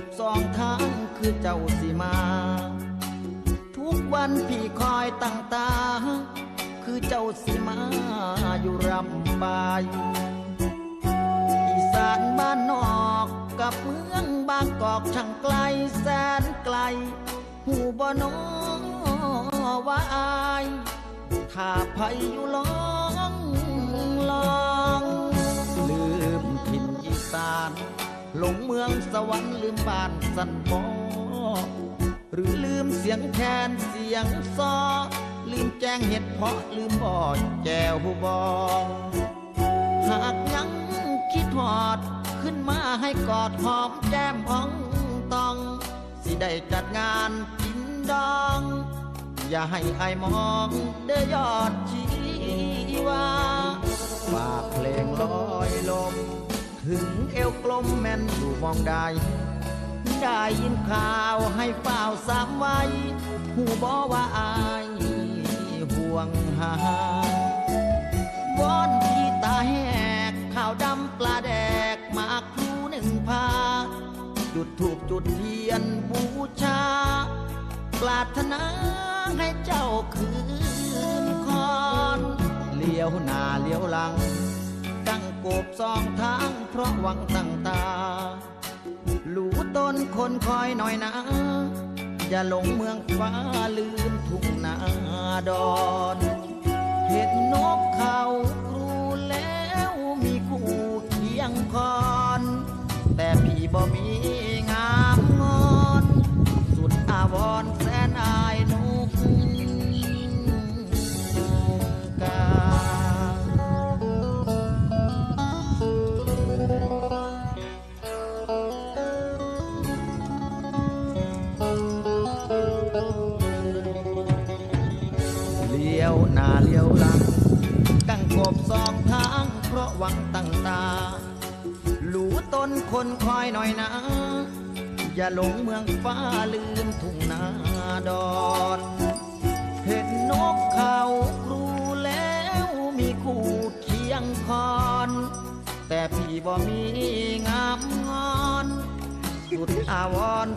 บสองทางคือเจ้าสิมา ทุกวันพี่คอยตั้งตา คือเจ้าสิมาอยู่รำไปอีสานบ้านนอกกับเมืองบางกอกช่างไกลแสนไกล หูบ่น้อว่าอายถ้าพายู่ลองลองลืมถิ่นอีสาน หลงเมืองสวรรค์ลืมบ้านสันบอหรือลืมเสียงแคนเสียงซอ ลืมแจ้งเหตุเพาะลืมบ่อแจวบองหากยังคิดหอดขึ้นมาให้กอดหอมแก้มพองตอง สิได้จัดงานกินดอง อย่าให้อายมองเด้อยอดชีวาฝากเพลงลอยลม ถึงเอวกลมแม่นอยู่มองใดได้ยินข่าวให้เฝ้าสามไว้หูบอว่าอายห่วงหาวอนพี่ตาแหกข้าวดำปลาแดกมากพลูหนึ่งพา จุดถูกจุดเทียนบูชา ปรารถนาให้เจ้าคืนคอน เลี้ยวหน้าเลี้ยวหลัง กบสองทางเพราะหวังตั้งตา หลูต้นคนคอยหน่อยนะ อย่าหลงเมืองฟ้าลืมทุ่งนาดอน เห็นนกเขาาเลี้ยวหลังกังกบสองทาง เพราะหวังตั้งตา หลูต้นคนคอยหน่อยนะ อย่าหลงเมืองฟ้าลืมทุ่งนาดอนเห็นนกเขาครูแล้วมีคู่เคียงคอน แต่พี่บ่มีงามงอนสุดอาวร